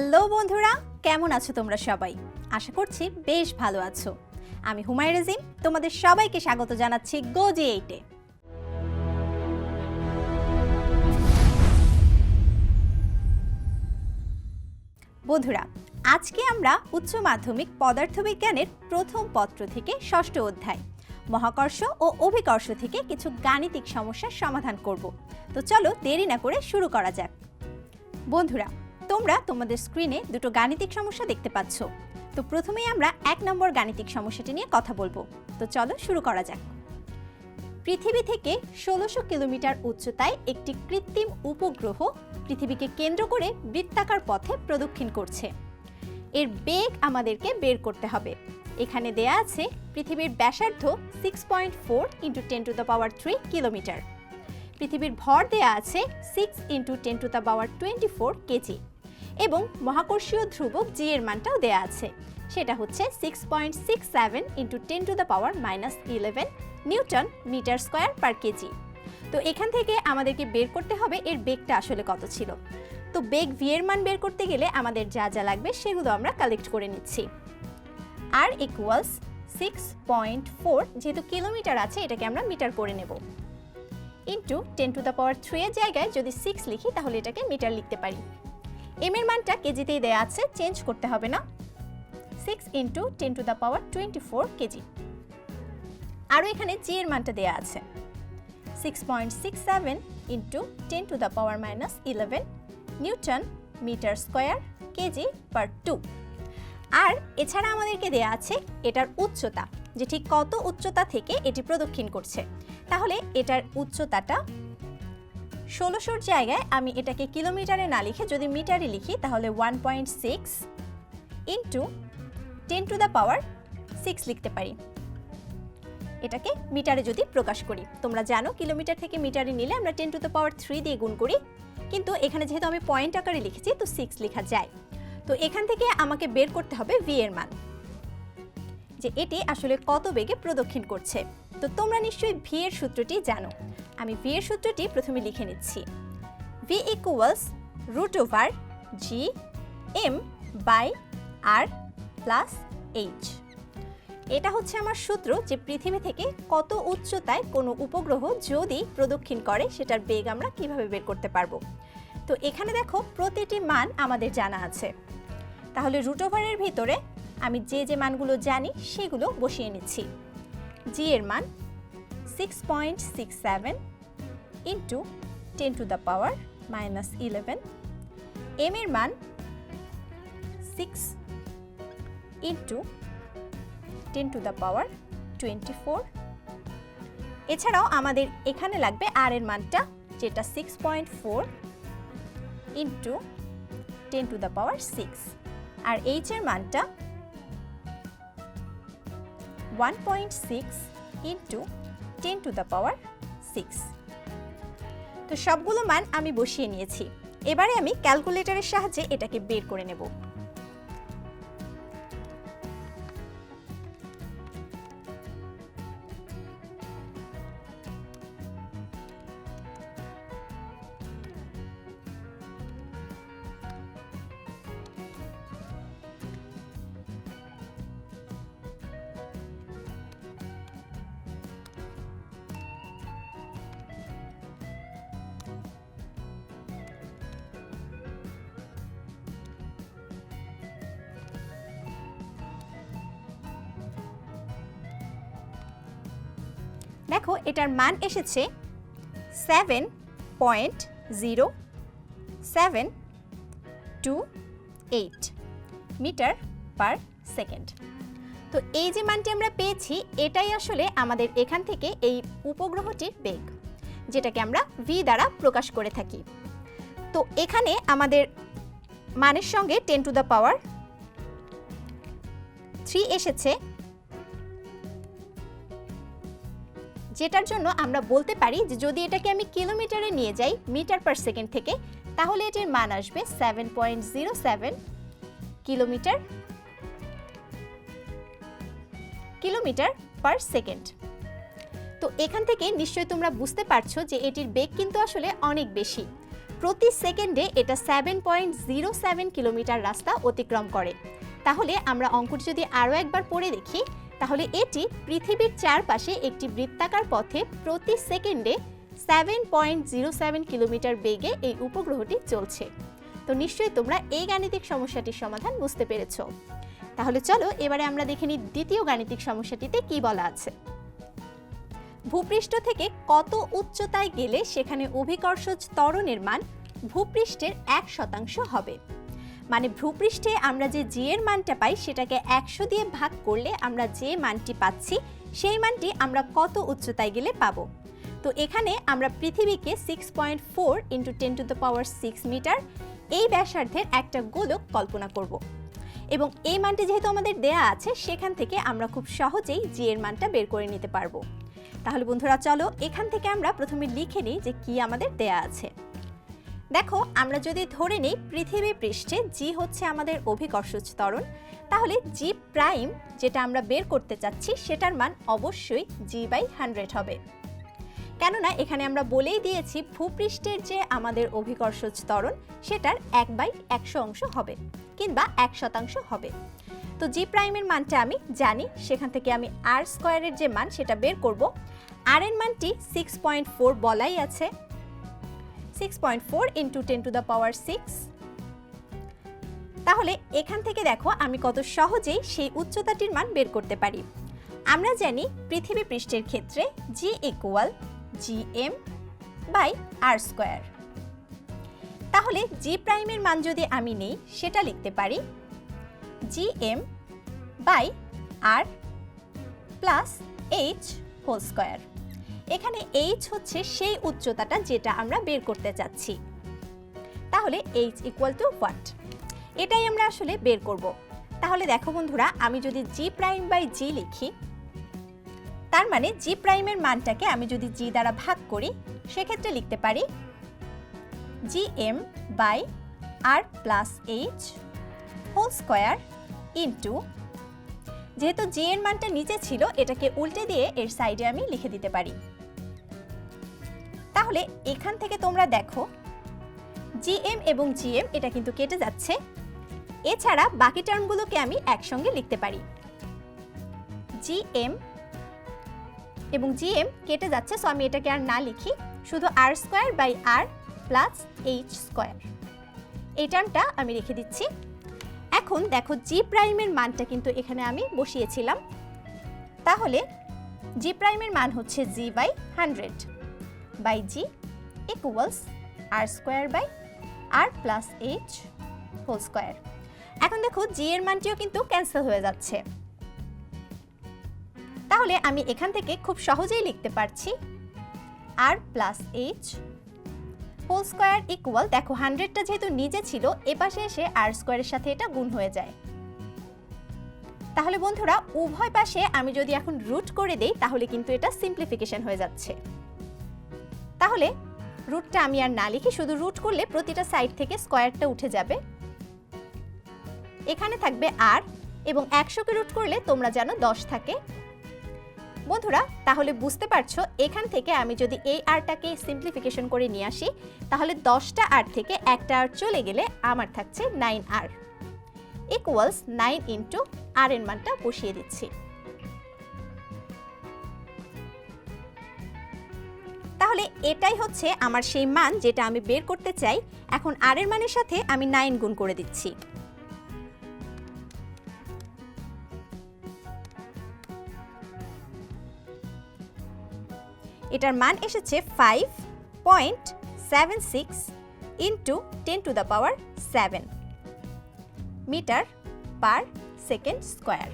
Hello বন্ধুরা, কেমন আছো তোমরা সবাই? আশা করছি বেশ ভালো আছো। আমি হুমায় রেজিম তোমাদের সবাইকে স্বাগত জানাচ্ছি গোজি এইটে বন্ধুরা, আজকে আমরা উচ্চ মাধ্যমিক পদার্থবিজ্ঞানের প্রথম পত্র থেকে ষষ্ঠ অধ্যায়, মহাকর্ষ ও অভিকর্ষ থেকে কিছু গাণিতিক সমস্যার সমাধান করব। তো চলো দেরি না করে শুরু করা যাক। বন্ধুরা তোমরা তোমাদের স্ক্রিনে দুটো গাণিতিক সমস্যা দেখতে পাচ্ছ। তো প্রথমেই আমরা এক নম্বর গাণিতিক সমস্যাটি নিয়ে কথা বলব। তো চলো শুরু করা যাক। পৃথিবী থেকে ষোলোশো কিলোমিটার উচ্চতায় একটি কৃত্রিম উপগ্রহ পৃথিবীকে কেন্দ্র করে বৃত্তাকার পথে প্রদক্ষিণ করছে। এর বেগ আমাদেরকে বের করতে হবে। এখানে দেয়া আছে পৃথিবীর ব্যাসার্ধ six point four into ten to the power three kilometre পৃথিবীর ভর দেয়া আছে six into ten to the power twenty four kg এবং মহাকর্ষীয় ধ্রুবক জি এর মানটাও দেয়া আছে। সেটা হচ্ছে six point six seven into ten to the power minus eleven newton metre square per kg তো এখান থেকে আমাদেরকে বের করতে হবে এর বেগটা আসলে কত ছিল। তো বেগ ভি এর মান বের করতে গেলে আমাদের যা যা লাগবে সেগুলো আমরা কালেক্ট করে নিচ্ছি। R equals six point four যেহেতু কিলোমিটার আছে, এটাকে আমরা মিটার করে নেব। Into ten to the power three এর জায়গায় যদি সিক্স লিখি, তাহলে এটাকে মিটার লিখতে পারি। এম এর মানটা কেজিতেই দেয়া আছে চেঞ্জ করতে হবে না। Six into ten to the power twenty four kg. আরও এখানে জি এর মানটা দেয়া আছে। Six point six seven into ten to the power minus eleven newton metre square kg per two আর এছাড়া আমাদেরকে দেয়া আছে এটার উচ্চতা, যে ঠিক কত উচ্চতা থেকে এটি প্রদক্ষিণ করছে। তাহলে এটার উচ্চতাটা ষোলোশোর জায়গায় আমি এটাকে কিলোমিটারে না লিখে যদি মিটারে লিখি, তাহলে one point six into ten to the power six লিখতে পারি। এটাকে মিটারে যদি প্রকাশ করি। তোমরা জানো কিলোমিটার থেকে মিটারে নিলে আমরা ten to the power three দিয়ে গুণ করি, কিন্তু এখানে যেহেতু আমি পয়েন্ট আকারে লিখেছি, তো সিক্স লেখা যায়। তো এখান থেকে আমাকে বের করতে হবে ভি এর মান, যে এটি আসলে কত বেগে প্রদক্ষিণ করছে। তো তোমরা নিশ্চয়ই ভি এর সূত্রটি জানো। আমি ভি এর সূত্রটি প্রথমে লিখে নিচ্ছি। V equals root over G M by R plus H এটা হচ্ছে আমার সূত্র যে পৃথিবী থেকে কত উচ্চতায় কোনো উপগ্রহ যদি প্রদক্ষিণ করে, সেটার বেগ আমরা কীভাবে বের করতে পারব? তো এখানে দেখো প্রতিটি মান আমাদের জানা আছে। তাহলে রুট ওভারের ভিতরে আমি যে যে মানগুলো জানি, সেগুলো বসিয়ে নিচ্ছি। জি এর মান six point six seven into ten to the power minus eleven M এর মান six into ten to the power twenty four এছাড়াও আমাদের এখানে লাগবে আর এর মানটা, যেটা six point four into ten to the power six R H এর মানটা one point six into ten to the power six তো সবগুলো মান আমি বসিয়ে নিয়েছি। এবারে আমি ক্যালকুলেটরের সাহায্যে এটাকে বের করে নেব। দেখো, এটার মান এসেছে seven point zero seven two eight metre per second. তো এই যে মানটি আমরা পেয়েছি, এটাই আসলে আমাদের এখান থেকে এই উপগ্রহটির বেগ, যেটাকে আমরা ভি দ্বারা প্রকাশ করে থাকি। তো এখানে আমাদের মানের সঙ্গে ten to the power three এসেছে যেটার জন্য আমরা বলতে পারি যে যদি এটাকে আমি কিলোমিটারে নিয়ে যাই, মিটার পার সেকেন্ড থেকে, তাহলে এটির মান আসবে seven point zero seven kilometre kilometre per second. তো এখান থেকে নিশ্চয়ই তোমরা বুঝতে পারছ যে এটির বেগ কিন্তু আসলে অনেক বেশি। প্রতি সেকেন্ডে এটা seven point zero seven kilometre রাস্তা অতিক্রম করে। তাহলে আমরা অঙ্কটি যদি আরও একবার পড়ে দেখি তাহলে এটি পৃথিবীর চারপাশে একটি বৃত্তাকার পথে প্রতি সেকেন্ডে seven point zero seven kilometre বেগে এই উপগ্রহটি চলছে। তো নিশ্চয়ই তোমরা এই গাণিতিক সমস্যাটির সমাধান বুঝতে পেরেছ। তাহলে চলো, এবারে আমরা দেখে নিই দ্বিতীয় গাণিতিক সমস্যাটিতে কি বলা আছে। ভূপৃষ্ঠ থেকে কত উচ্চতায় গেলে সেখানে অভিকর্ষজ ত্বরণের মান ভূপৃষ্ঠের এক শতাংশ হবে? মানে ভূপৃষ্ঠে আমরা যে জি এর মানটা পাই, সেটাকে একশো দিয়ে ভাগ করলে আমরা যে মানটি পাচ্ছি, সেই মানটি আমরা কত উচ্চতায় গেলে পাবো? তো এখানে আমরা পৃথিবীকে six point four into ten to the power six metre এই ব্যাসার্ধের একটা গোলক কল্পনা করব। এবং এই মানটি যেহেতু আমাদের দেয়া আছে, সেখান থেকে আমরা খুব সহজেই জি এর মানটা বের করে নিতে পারব। তাহলে বন্ধুরা, চলো এখান থেকে আমরা প্রথমে লিখে নিই যে কি আমাদের দেয়া আছে। দেখো, আমরা যদি ধরে নিই, পৃথিবী পৃষ্ঠে জি হচ্ছে আমাদের অভিকর্ষজ ত্বরণ, তাহলে জি প্রাইম যেটা আমরা বের করতে চাচ্ছি, সেটার মান অবশ্যই জি বাই হান্ড্রেড হবে। কেননা, এখানে আমরা বলেই দিয়েছি, ভূপৃষ্ঠের যে আমাদের অভিকর্ষজ ত্বরণ, সেটার এক বাই একশো অংশ হবে, কিংবা এক শতাংশ হবে। তো জি প্রাইমের মানটা আমি জানি, সেখান থেকে আমি আর স্কোয়ারের যে মান, সেটা বের করব। আর এর মানটি সিক্স পয়েন্ট ফোর বলাই আছে। Six point four into ten to the power six তাহলে এখান থেকে দেখো আমি কত সহজেই সেই উচ্চতাটির মান বের করতে পারি। আমরা জানি পৃথিবী পৃষ্ঠের ক্ষেত্রে G equal G M by R square তাহলে জি প্রাইমের মান যদি আমি নেই, সেটা লিখতে পারি G M by R plus H whole square এখানে এইচ হচ্ছে সেই উচ্চতাটা যেটা আমরা বের করতে চাচ্ছি। তাহলে এইচ ইকুয়াল টু হোয়াট এটাই আমরা আসলে বের করব। তাহলে দেখো বন্ধুরা, আমি যদি জি প্রাইম বাই জি লিখি, তার মানে জি প্রাইমের মানটাকে আমি যদি জি দ্বারা ভাগ করি, সেক্ষেত্রে লিখতে পারি G M by R plus H whole square into যেহেতু জি এর মানটা নিচে ছিল, এটাকে উল্টে দিয়ে এর সাইডে আমি লিখে দিতে পারি। তাহলে এখান থেকে তোমরা দেখো, জিএম এবং জিএম, এটা কিন্তু কেটে যাচ্ছে। এছাড়া বাকি টার্মগুলোকে আমি একসঙ্গে লিখতে পারি। জিএম এবং জিএম কেটে যাচ্ছে সো আমি এটাকে আর না লিখি, শুধু R square by R plus H square. এই টার্মটা আমি রেখে দিচ্ছি। এখন দেখো, জি প্রাইমের মানটা কিন্তু এখানে আমি বসিয়েছিলাম। তাহলে জি প্রাইমের মান হচ্ছে G by hundred. By G equals R square by R plus H whole square এখন দেখো জি এর মানটিও কিন্তু ক্যান্সেল হয়ে যাচ্ছে। তাহলে আমি এখান থেকে খুব সহজেই লিখতে পারছি R plus H whole square equal দেখো হান্ড্রেডটা যেহেতু নিচে ছিল এপাশে এসে আর স্কোয়ারের সাথে এটা গুণ হয়ে যায়। তাহলে বন্ধুরা, উভয় পাশে আমি যদি এখন রুট করে দেই, তাহলে কিন্তু এটা সিম্পলিফিকেশন হয়ে যাচ্ছে। তাহলে রুটটা আমি আর না লিখি শুধু রুট করলে প্রতিটা সাইড থেকে স্কোয়ারটা উঠে যাবে। এখানে থাকবে আর এবং একশোকে রুট করলে তোমরা জানো দশ থাকে। বন্ধুরা, তাহলে বুঝতে পারছ, এখান থেকে আমি যদি এই আরটাকে সিম্পলিফিকেশন করে নিয়ে আসি, তাহলে দশটা আর থেকে একটা আর চলে গেলে আমার থাকছে nine R equals nine into R এর মানটা বসিয়ে দিচ্ছি। তাহলে এটাই হচ্ছে আমার সেই মান যেটা আমি বের করতে চাই। এখন আর এর মানের সাথে আমি নাইন গুণ করে দিচ্ছি। এটার মান এসেছে five point seven six into ten to the power seven metre per second square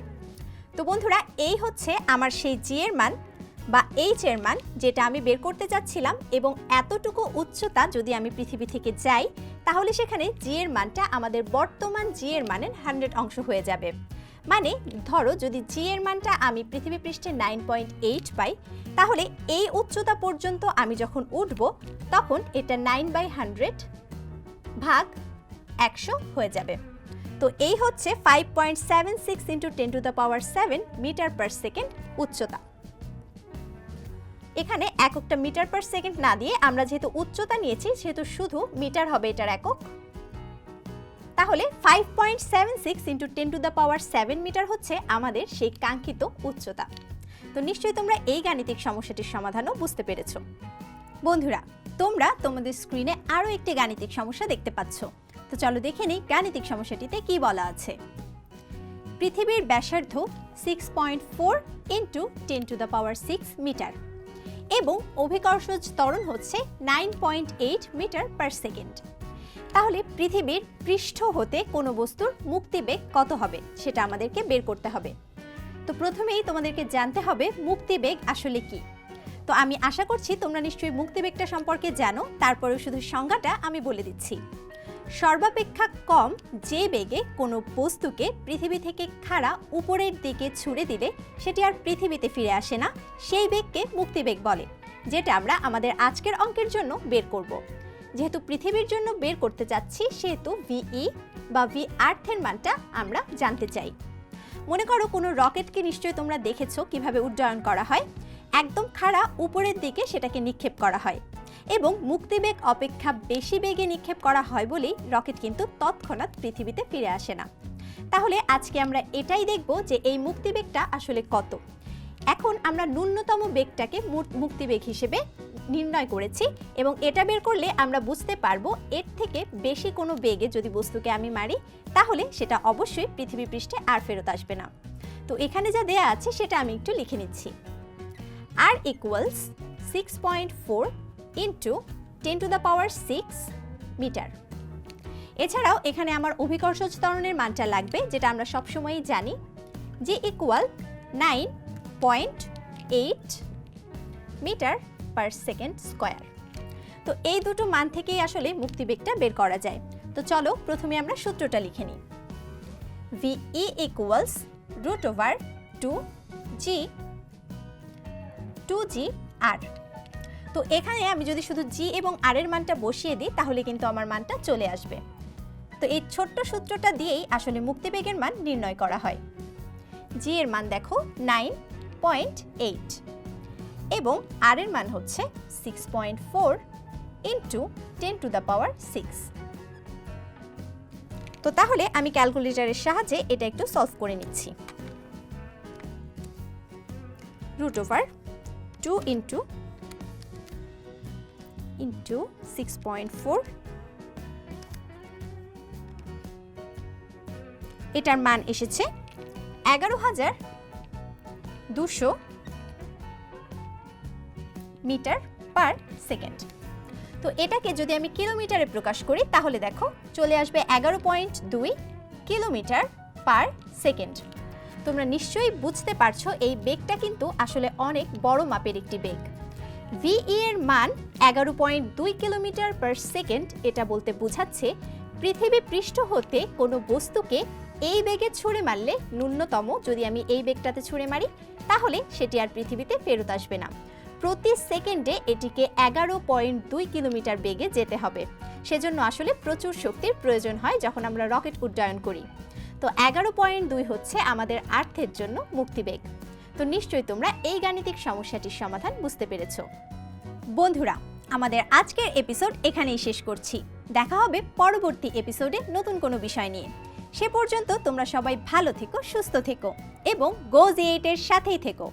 তো বন্ধুরা, এই হচ্ছে আমার সেই জি এর মান। বা এইচ এর মান যেটা আমি বের করতে যাচ্ছিলাম এবং এতটুকু উচ্চতা যদি আমি পৃথিবী থেকে যাই, তাহলে সেখানে জি এর মানটা আমাদের বর্তমান জি এর মানের হান্ড্রেড অংশ হয়ে যাবে। মানে ধরো যদি জি এর মানটা আমি পৃথিবী পৃষ্ঠে নাইন পয়েন্ট এইট পাই, তাহলে এই উচ্চতা পর্যন্ত আমি যখন উঠব, তখন এটা নাইন বাই হান্ড্রেড ভাগ একশো হয়ে যাবে। তো এই হচ্ছে five point seven six into ten to the power seven metre per second উচ্চতা। এখানে এককটা মিটার পার সেকেন্ড না দিয়ে আমরা যেহেতু উচ্চতা নিয়েছি, সেহেতু শুধু মিটার হবে এটার একক। তাহলে five point seven six into ten to the power seven metre হচ্ছে আমাদের সেই কাঙ্ক্ষিত উচ্চতা। তো নিশ্চয়ই তোমরা এই গাণিতিক সমস্যাটির সমাধানও বুঝতে পেরেছ। বন্ধুরা, তোমরা তোমাদের স্ক্রিনে আরও একটি গাণিতিক সমস্যা দেখতে পাচ্ছ। তো চলো দেখে নিই গাণিতিক সমস্যাটিতে কি বলা আছে। পৃথিবীর ব্যাসার্ধ six point four into ten to the power six metre. এবং অভিকর্ষজ ত্বরণ হচ্ছে nine point eight metre per second. তাহলে পৃথিবীর পৃষ্ঠ হতে কোনো বস্তুর মুক্তিবেগ কত হবে সেটা আমাদেরকে বের করতে হবে। তো প্রথমেই তোমাদেরকে জানতে হবে মুক্তিবেগ আসলে কি। তো আমি আশা করছি তোমরা নিশ্চয়ই মুক্তিবেগটা সম্পর্কে জানো, তারপরেও শুধু সংজ্ঞাটা আমি বলে দিচ্ছি। সর্বাপেক্ষা কম যে বেগে কোনো বস্তুকে পৃথিবী থেকে খাড়া উপরের দিকে ছুড়ে দিলে সেটি আর পৃথিবীতে ফিরে আসে না, সেই বেগকে মুক্তিবেগ বলে, যেটা আমরা আমাদের আজকের অঙ্কের জন্য বের করব। যেহেতু পৃথিবীর জন্য বের করতে চাচ্ছি, সেহেতু ভিই বা ভি আর্থের মানটা আমরা জানতে চাই। মনে করো কোনো রকেটকে নিশ্চয়ই তোমরা দেখেছ কীভাবে উড্ডয়ন করা হয়। একদম খাড়া উপরের দিকে সেটাকে নিক্ষেপ করা হয়। এবং মুক্তিবেগ অপেক্ষা বেশি বেগে নিক্ষেপ করা হয় বলেই রকেট কিন্তু তৎক্ষণাৎ পৃথিবীতে ফিরে আসে না। তাহলে আজকে আমরা এটাই দেখব যে এই মুক্তিবেগটা আসলে কত। এখন আমরা ন্যূনতম বেগটাকে মুক্তিবেগ হিসেবে নির্ণয় করেছি এবং এটা বের করলে আমরা বুঝতে পারব এর থেকে বেশি কোনো বেগে যদি বস্তুকে আমি মারি, তাহলে সেটা অবশ্যই পৃথিবী পৃষ্ঠে আর ফেরত আসবে না। তো এখানে যা দেয়া আছে সেটা আমি একটু লিখে নিচ্ছি। R equals six point four into ten to the power six metre এছাড়াও এখানে আমার অভিকর্ষজ ত্বরণের মানটা লাগবে, যেটা আমরা সবসময়ই জানি যে equal nine point eight metre per second square তো এই দুটো মান থেকেই আসলে মুক্তিবেগটা বের করা যায়। তো চলো প্রথমে আমরা সূত্রটা লিখে নিই। V E equals root over two G two G R তো এখানে আমি যদি শুধু জি এবং আর এর মানটা বসিয়ে দিই, তাহলে কিন্তু আমার মানটা চলে আসবে। তো এই ছোট্ট সূত্রটা দিয়েই আসলে মুক্তিবেগের মান নির্ণয় করা হয়। জি এর মান দেখো নাইন পয়েন্ট এইট এবং আর এর মান হচ্ছে six point four into ten to the power six তো তাহলে আমি ক্যালকুলেটরের সাহায্যে এটা একটু সলভ করে নিচ্ছি। Root over two into into six point four এটার মান এসেছে এগারো হাজার দুশো মিটার পার সেকেন্ড। তো এটাকে যদি আমি কিলোমিটারে প্রকাশ করি, তাহলে দেখো চলে আসবে এগারো পয়েন্ট দুই কিলোমিটার পার সেকেন্ড। তোমরা নিশ্চয়ই বুঝতে পারছ এই বেগটা কিন্তু আসলে অনেক বড় মাপের একটি বেগ। ভিই এর মান এগারো পয়েন্ট দুই কিলোমিটার পার সেকেন্ড এটা বলতে বোঝাচ্ছে পৃথিবী পৃষ্ঠ হতে কোনো বস্তুকে এই বেগে ছুঁড়ে মারলে ন্যূনতম যদি আমি এই বেগটাতে ছুঁড়ে মারি, তাহলে সেটি আর পৃথিবীতে ফেরত আসবে না। প্রতি সেকেন্ডে এটিকে এগারো পয়েন্ট দুই কিলোমিটার বেগে যেতে হবে। সেজন্য আসলে প্রচুর শক্তির প্রয়োজন হয় যখন আমরা রকেট উড্ডয়ন করি। তো এগারো পয়েন্ট দুই হচ্ছে আমাদের আর্থের জন্য মুক্তিবেগ। তো নিশ্চয়ই তোমরা এই গাণিতিক সমস্যাটির সমাধান বুঝতে পেরেছ। বন্ধুরা, আমাদের আজকের এপিসোড এখানেই শেষ করছি। দেখা হবে পরবর্তী এপিসোডে নতুন কোনো বিষয় নিয়ে। সে পর্যন্ত তোমরা সবাই ভালো থেকো, সুস্থ থেকো এবং গোজ এইটের সাথেই থেকো।